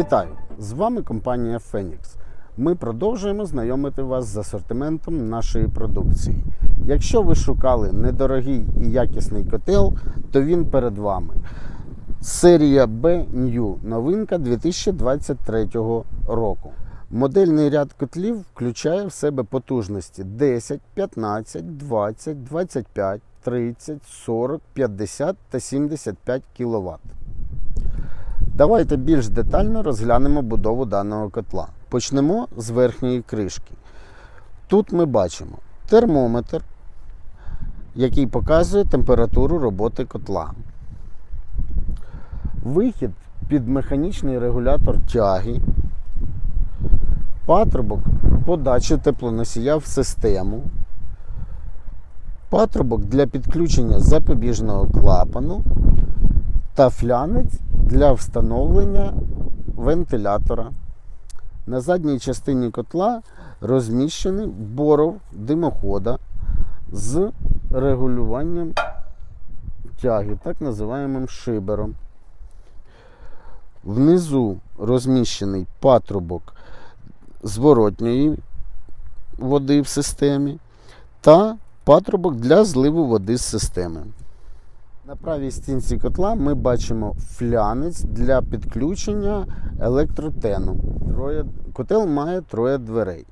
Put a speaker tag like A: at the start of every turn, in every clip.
A: Вітаю! З вами компанія Phoenix. Ми продовжуємо знайомити вас з асортиментом нашої продукції. Якщо ви шукали недорогий і якісний котел, то він перед вами. Серія B New новинка 2023 року. Модельний ряд котлів включає в себе потужності 10, 15, 20, 25, 30, 40, 50 та 75 кВт. Давайте більш детально розглянемо будову даного котла. Почнемо з верхньої кришки. Тут ми бачимо термометр, який показує температуру роботи котла. Вихід під механічний регулятор тяги, патрубок подачі теплоносія в систему, патрубок для підключення запобіжного клапану та флянець для встановлення вентилятора. На задній частині котла розміщений боров димохода з регулюванням тяги, так називаємим шибером. Внизу розміщений патрубок зворотньої води в системі та патрубок для зливу води з системи. На правій стінці котла ми бачимо флянець для підключення електротену. Котел має троє дверей.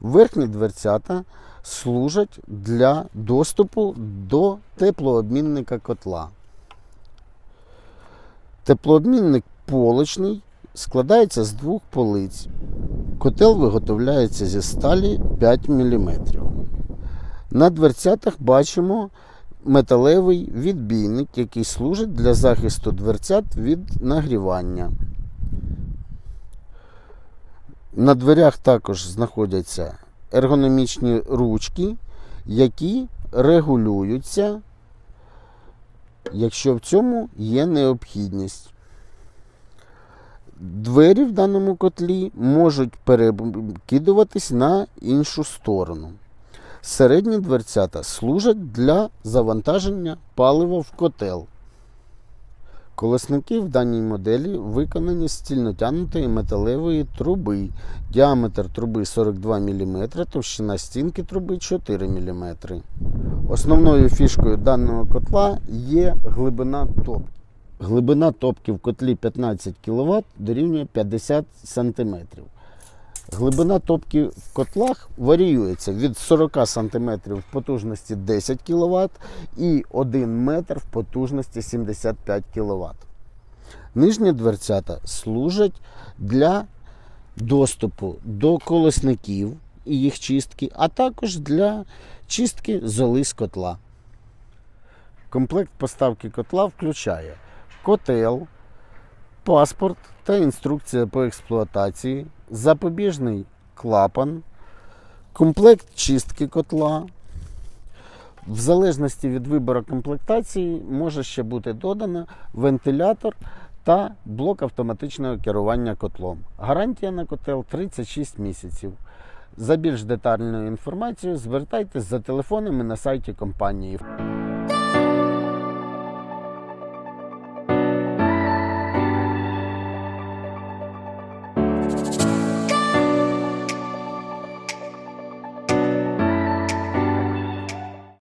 A: Верхні дверцята служать для доступу до теплообмінника котла. Теплообмінник полочний складається з двох полиць. Котел виготовляється зі сталі 5 мм. На дверцятах бачимо металевий відбійник, який служить для захисту дверцят від нагрівання. На дверях також знаходяться ергономічні ручки, які регулюються, якщо в цьому є необхідність. Двері в даному котлі можуть перекидуватись на іншу сторону. Середні дверцята служать для завантаження палива в котел. Колесники в даній моделі виконані з стільнотянутої металевої труби. Діаметр труби 42 мм, товщина стінки труби 4 мм. Основною фішкою даного котла є глибина топки. Глибина топки в котлі 15 кВт дорівнює 50 см. Глибина топки в котлах варіюється від 40 см в потужності 10 кВт і 1 метр в потужності 75 кВт. Нижні дверцята служать для доступу до колесників і їх чистки, а також для чистки золи з котла. Комплект поставки котла включає котел, паспорт та інструкція по експлуатації, запобіжний клапан, комплект чистки котла. В залежності від вибору комплектації може ще бути додано вентилятор та блок автоматичного керування котлом. Гарантія на котел 36 місяців. За більш детальною інформацією звертайтесь за телефонами на сайті компанії.